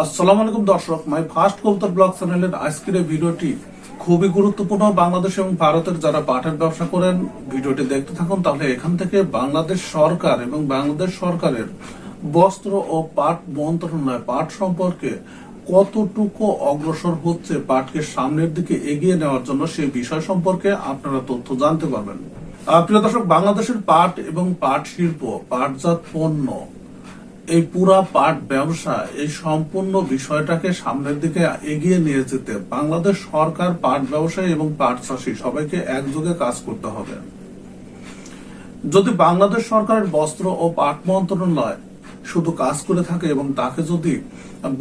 আসসালামু আলাইকুম দর্শক মাই ফার্স্ট কবুতর ব্লগ চ্যানেলের আজকের এই ভিডিওটি খুবই গুরুত্বপূর্ণ বাংলাদেশ এবং ভারতের যারা পাটের ব্যবসা করেন, ভিডিওটি দেখতে থাকুন, তাহলে এখান থেকে বাংলাদেশ সরকার এবং বাংলাদেশ সরকারের বস্ত্র ও পাট মন্ত্রণালয়, পাট সম্পর্কে কতটুকু অগ্রসর হচ্ছে পাটকে সামনের দিকে এগিয়ে নেওয়ার জন্য সেই বিষয় সম্পর্কে আপনারা তথ্য জানতে পারবেন। প্রিয় দর্শক, বাংলাদেশের পাট এবং পাট শিল্প, পাটজাত পণ্য এই পুরা পাট ব্যবসা এই সম্পূর্ণ বিষয়টাকে সামনের দিকে এগিয়ে নিয়ে যেতে বাংলাদেশ সরকার পাট ব্যবসায়ী এবং পাট চাষী সবাইকে একযোগে কাজ করতে হবে। যদি বাংলাদেশ সরকারের বস্ত্র ও পাট মন্ত্রণালয় শুধু কাজ করে থাকে এবং তাকে যদি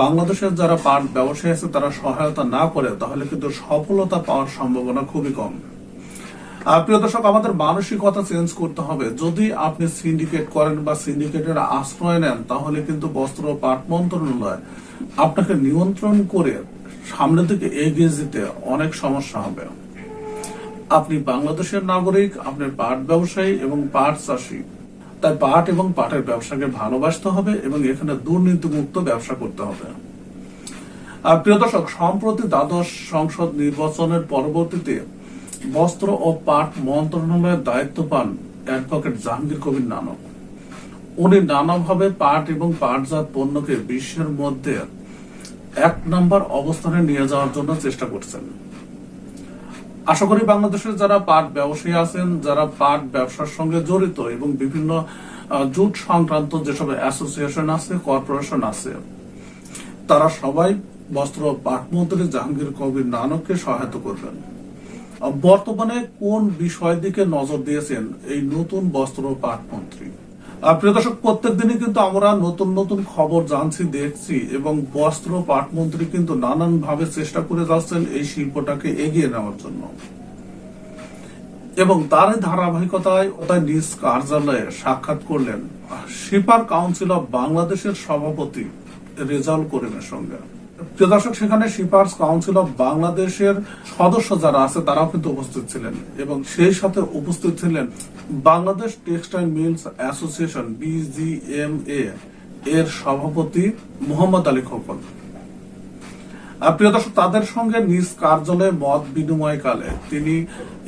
বাংলাদেশের যারা পাট ব্যবসায়ী আছে তারা সহায়তা না করে, তাহলে কিন্তু সফলতা পাওয়ার সম্ভাবনা খুবই কম। প্রিয় দর্শক, আমাদের মানসিকতা চেঞ্জ করতে হবে। যদি আপনি সিন্ডিকেট করেন বা সিন্ডিকেটের আশ্রয় নেন, তাহলে কিন্তু বস্ত্র পাট মন্ত্রণালয় আপনাকে নিয়ন্ত্রণ করে সামনের দিকে এগিয়ে যেতে অনেক সমস্যা হবে। আপনি বাংলাদেশের নাগরিক, আপনি পাট ব্যবসায়ী এবং পাট চাষী। তাই পাট এবং পাটের ব্যবসাকে ভালোবাসতে হবে এবং এখানে দুর্নীতিমুক্ত ব্যবসা করতে হবে। প্রিয় দর্শক, সম্প্রতি দ্বাদশ সংসদ নির্বাচনের পরবর্তীতে বস্ত্র ও পাট মন্ত্রণালয়ের দায়িত্ব পান অ্যাডভোকেট জাহাঙ্গীর কবির নানক। উনি নানাভাবে পাট এবং পাটজাত পণ্যকে বিশ্বের মধ্যে এক নম্বর অবস্থানে নিয়ে যাওয়ার জন্য চেষ্টা করছেন। আশা করি বাংলাদেশের যারা পাট ব্যবসায়ী আছেন, যারা পাট ব্যবসার সঙ্গে জড়িত এবং বিভিন্ন জুট সংক্রান্ত যেসব অ্যাসোসিয়েশন আছে, কর্পোরেশন আছে, তারা সবাই বস্ত্র পাট মন্ত্রী জাহাঙ্গীর কবির নানককে সহায়তা করবেন। বর্তমানে কোন বিষয় দিকে নজর দিয়েছেন এই নতুন বস্ত্র ও পাট মন্ত্রী প্রিয় দর্শক, প্রত্যেক দিনই কিন্তু আমরা নতুন নতুন খবর জানছি, দেখছি এবং বস্ত্র ও পাট মন্ত্রী কিন্তু নানান ভাবে চেষ্টা করে যাচ্ছেন এই শিল্পটাকে এগিয়ে নেওয়ার জন্য। এবং তার ধারাবাহিকতায় ওটাই নিজ কার্যালয়ে সাক্ষাৎ করলেন শিপার কাউন্সিল অব বাংলাদেশের সভাপতি রেজাউল করিমের সঙ্গে। প্রিয় দর্শক, সেখানে শিপার্স কাউন্সিল অব বাংলাদেশের সদস্য যারা আছে, তারাও কিন্তু উপস্থিত ছিলেন এবং সেই সাথে উপস্থিত ছিলেন Bangladesh textile mills association, BGMA এর সভাপতি মোহাম্মদ আলী খোকন। প্রিয় দর্শক, তাদের সঙ্গে নিজ কার্যালয়ে মত বিনিময়কালে তিনি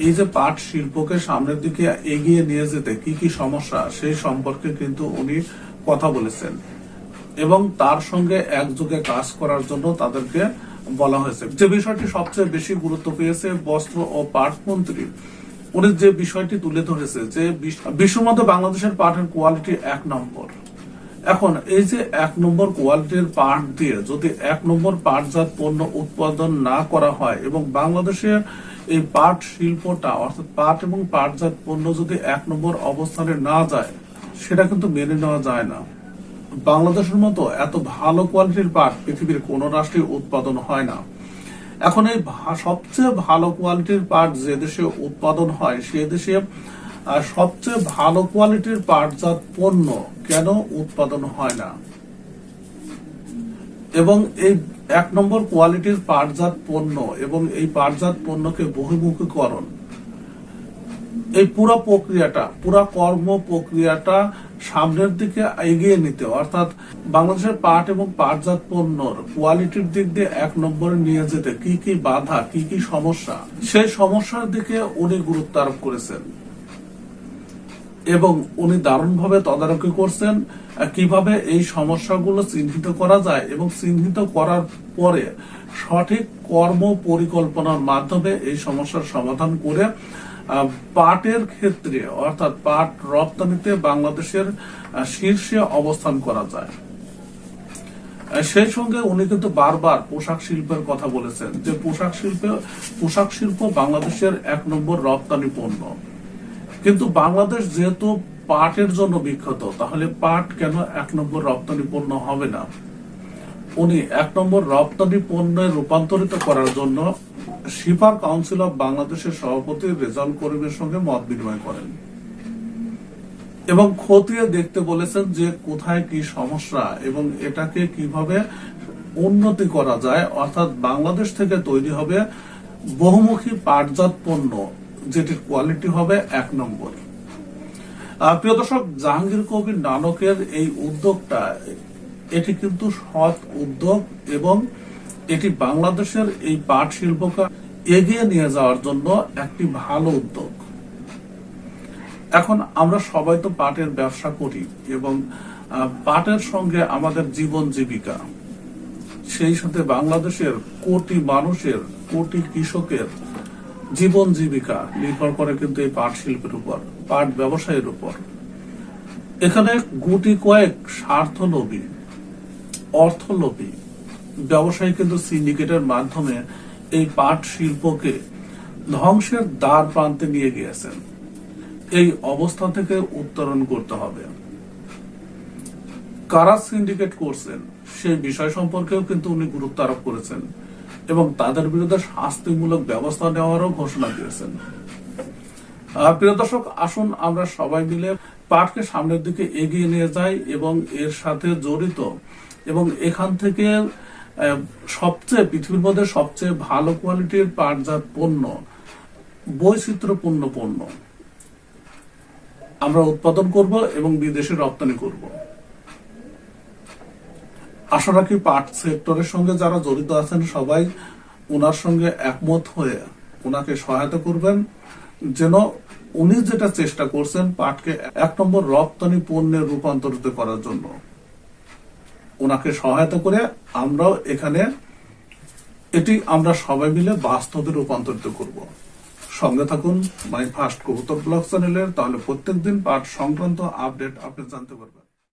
এই যে পাট শিল্পকে সামনের দিকে এগিয়ে নিয়ে যেতে কি কি সমস্যা সেই সম্পর্কে কিন্তু উনি কথা বলেছেন। এবং তার সঙ্গে একযোগে কাজ করার জন্য তাদেরকে বলা হয়েছে। যে বিষয়টি সবচেয়ে বেশি গুরুত্ব পেয়েছে বস্ত্র ও পাট মন্ত্রী, উনি যে বিষয়টি তুলে ধরেছে যে বিশ্ব- বিশ্বের মধ্যে বাংলাদেশের পাটের কোয়ালিটি এক নম্বর। এখন এই যে এক নম্বর কোয়ালিটির পাট দিয়ে যদি এক নম্বর পাটজাত পণ্য উৎপাদন না করা হয় এবং বাংলাদেশের এই পাট শিল্পটা, অর্থাৎ পাট এবং পাটজাত পণ্য যদি এক নম্বর অবস্থানে না যায়, সেটা কিন্তু মেনে নেওয়া যায় না। বাংলাদেশের মতো এত ভালো কোয়ালিটির পাট পৃথিবীর কোন রাষ্ট্রে উৎপাদন হয় না। এখন এই সবচেয়ে ভালো কোয়ালিটির পাট যে দেশে উৎপাদন হয়, সে দেশে সবচেয়ে ভালো কোয়ালিটির পাটজাত পণ্য কেন উৎপাদন হয় না? এবং এই এক নম্বর কোয়ালিটির পাটজাত পণ্য এবং এই পাটজাত পণ্যকে বহির্মুখীকরণ। এই পুরো প্রক্রিয়াটা, পুরো কর্ম প্রক্রিয়াটা সামনের দিকে এগিয়ে নিতে। অর্থাৎ বাংলাদেশের পাট এবং পাটজাত পণ্যর কোয়ালিটির দিক দিয়ে এক নম্বরে নিয়ে যেতে কি কি বাধা, কি কি সমস্যা? সেই সমস্যার দিকে উনি গুরুত্ব আরোপ করেছেন। এবং উনি দারুণভাবে তদারকি করছেন কীভাবে এই সমস্যাগুলো চিহ্নিত করা যায় এবং চিহ্নিত করার পরে সঠিক কর্ম পরিকল্পনার মাধ্যমে এই সমস্যার সমাধান করে পাটের ক্ষেত্রে, অর্থাৎ পাট রপ্তানিতে বাংলাদেশের শীর্ষে অবস্থান করা যায়। সেই সঙ্গে উনি কিন্তু বারবার পোশাক শিল্পের কথা বলেছেন যে পোশাক শিল্পে, পোশাক শিল্প বাংলাদেশের এক নম্বর রপ্তানি পণ্য। কিন্তু বাংলাদেশ যেহেতু পাটের জন্য বিখ্যাত, তাহলে পাট কেন এক নম্বর রপ্তানি পণ্য হবে না? উনি এক নম্বর রপ্তানি পণ্যে রূপান্তরিত করার জন্য শিপার কাউন্সিল অব বাংলাদেশের সভাপতি রেজাল করিমের সঙ্গে মত বিনিময় করেন। এবং খতিয়ে দেখতে বলেছেন যে কোথায় কি সমস্যা এবং এটাকে কীভাবে উন্নতি করা যায়, অর্থাৎ বাংলাদেশ থেকে তৈরি হবে বহুমুখী পাটজাত পণ্য, যেটির কোয়ালিটি হবে এক নম্বর। প্রিয় দর্শক, জাহাঙ্গীর কবির নানকের এই উদ্যোগটা, এটি কিন্তু সৎ উদ্যোগ এবং এটি বাংলাদেশের এই পাট শিল্পকে এগিয়ে নিয়ে যাওয়ার জন্য একটি ভালো উদ্যোগ। এখন আমরা সবাই তো পাটের ব্যবসা করি এবং পাটের সঙ্গে আমাদের জীবন জীবিকা। সেই সাথে বাংলাদেশের কোটি মানুষের, কোটি কৃষকের জীবন জীবিকা নির্ভর করে কিন্তু এই পাট শিল্পের উপর, পাট ব্যবসায়ের উপর। এখানে গুটি কয়েক স্বার্থলোভী, অর্থলোভী ব্যবসায়ী কিন্তু সিন্ডিকেটের মাধ্যমে এই পাট শিল্পকে ধ্বংসের দ্বার প্রান্তে নিয়ে গিয়েছেন। এই অবস্থা থেকে উত্তরণ করতে হবে। কারা সিন্ডিকেট করছেন সেই বিষয় সম্পর্কেও কিন্তু উনি গুরুত্ব আরোপ করেছেন এবং তাদের বিরুদ্ধে শাস্তিমূলক ব্যবস্থা নেওয়ারও ঘোষণা দিয়েছেন। প্রিয় দর্শক, আসুন আমরা সবাই মিলে পাটকে সামনের দিকে এগিয়ে নিয়ে যাই এবং এর সাথে জড়িত এবং এখান থেকে সবচেয়ে পৃথিবীর মধ্যে সবচেয়ে ভালো কোয়ালিটির পাটজাত পণ্য বৈচিত্র্যপূর্ণ পণ্য। আমরা উৎপাদন করব এবং বিদেশে রপ্তানি করব। আশা রাখি পাট সেক্টরের সঙ্গে যারা জড়িত আছেন সবাই ওনার সঙ্গে একমত হয়ে ওনাকে সহায়তা করবেন, যেন উনি যেটা চেষ্টা করছেন পাটকে এক নম্বর রপ্তানি পণ্যে রূপান্তরিত করার জন্য। ওনাকে সহায়তা করে আমরাও এখানে এটি আমরা সবাই মিলে বাস্তবে রূপান্তরিত করব। সঙ্গে থাকুন মাই ফার্স্ট কবুতর ব্লগ চ্যানেলের তাহলে প্রত্যেকদিন পাঠ সংক্রান্ত আপডেট আপনি জানতে পারবেন।